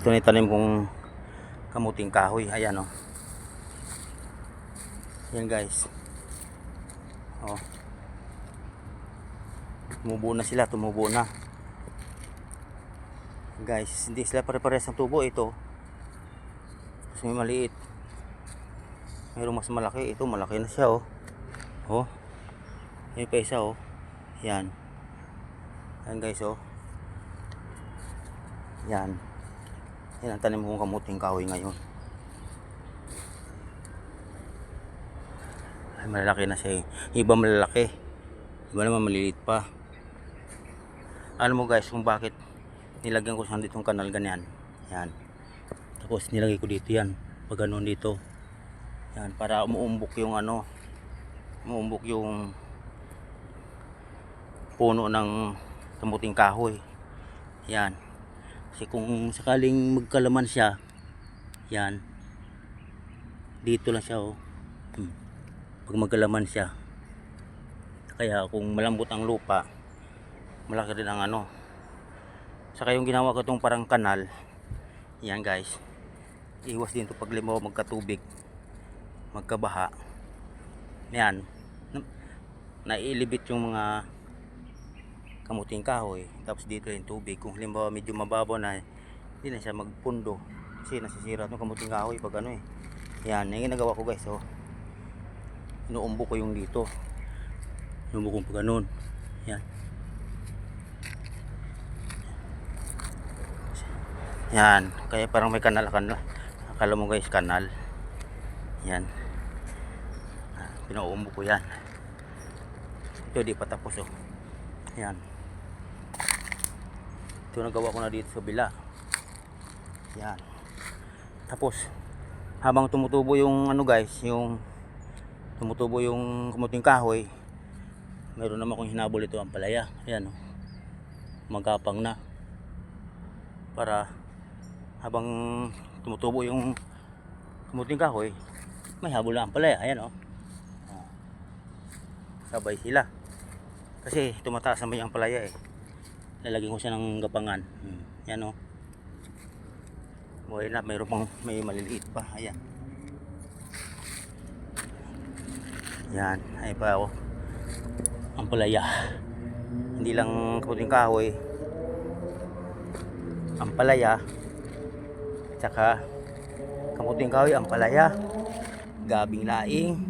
Ito na yung tanim kong kamuting kahoy. Ayan o. Oh. Yan guys. Oh. Tumubo na sila, tumubo na. Guys, hindi sila pare-pares ng tubo ito. Mas may maliit. Mayroong mas malaki. Ito, malaki na siya oh. Oh. Yan pa isa oh. Yan. Yan guys oh. Yan. Yan ang tanim kong kamuting kahoy ngayon. Ay, malalaki na siya. eh. Iba malalaki. Iba naman maliliit pa. Alam mo guys kung bakit nilagyan ko siya ditong kanal ganyan. Yan. Tapos nilagay ko dito yan. Pag ganun dito. Yan. Para umuumbok yung ano. Umuumbok yung puno ng kamuting kahoy. Yan. Kasi kung sakaling magkalaman siya, yan. Dito lang siya oh. Hmm. Pag magkalaman siya. Kaya kung malambot ang lupa, malaki rin ang ano. Saka yung ginawa ko itong parang kanal, yan guys. Iwas din to pag limaw magkatubig, magkabaha. Yan. Na- Nailibit yung mga kamuting kahoy tapos dito yung tubig. Kung halimbawa medyo mababaw na hindi na siya magpundo. Kasi nasisira itong kamuting kahoy pag ano eh. Yan yung ginagawa ko guys oh. Inuumbo ko yung dito. Inuumbo ko pag ganun. Yan. Yan kaya parang may kanal kanal. Akala mo guys kanal. Yan. Pinuumbo ko yan. Ito di pa tapos oh. Yan ito nagawa ko na dito sa bila yan tapos habang tumutubo yung ano guys yung tumutubo yung kamuting kahoy meron naman akong hinabol ito ang palaya ayan oh. magapang na para habang tumutubo yung kamuting kahoy may habol na ang palaya ayan oh. Oh. sabay sila kasi tumataas naman yung palaya eh lalagyan ko siya ng gapangan hmm. yan o buhay na mayroon pang may maliliit pa. Ayan. Yan. Ay pa ako ang palaya. Hindi lang kaputing kahoy. Ang palaya. Tsaka kamuting kahoy ang palaya. Gabing laing.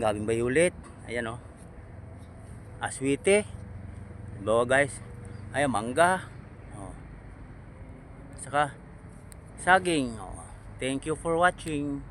Gabing bayulit. Ayan o aswite. Bawa guys ay mangga oh. saka saging oh. thank you for watching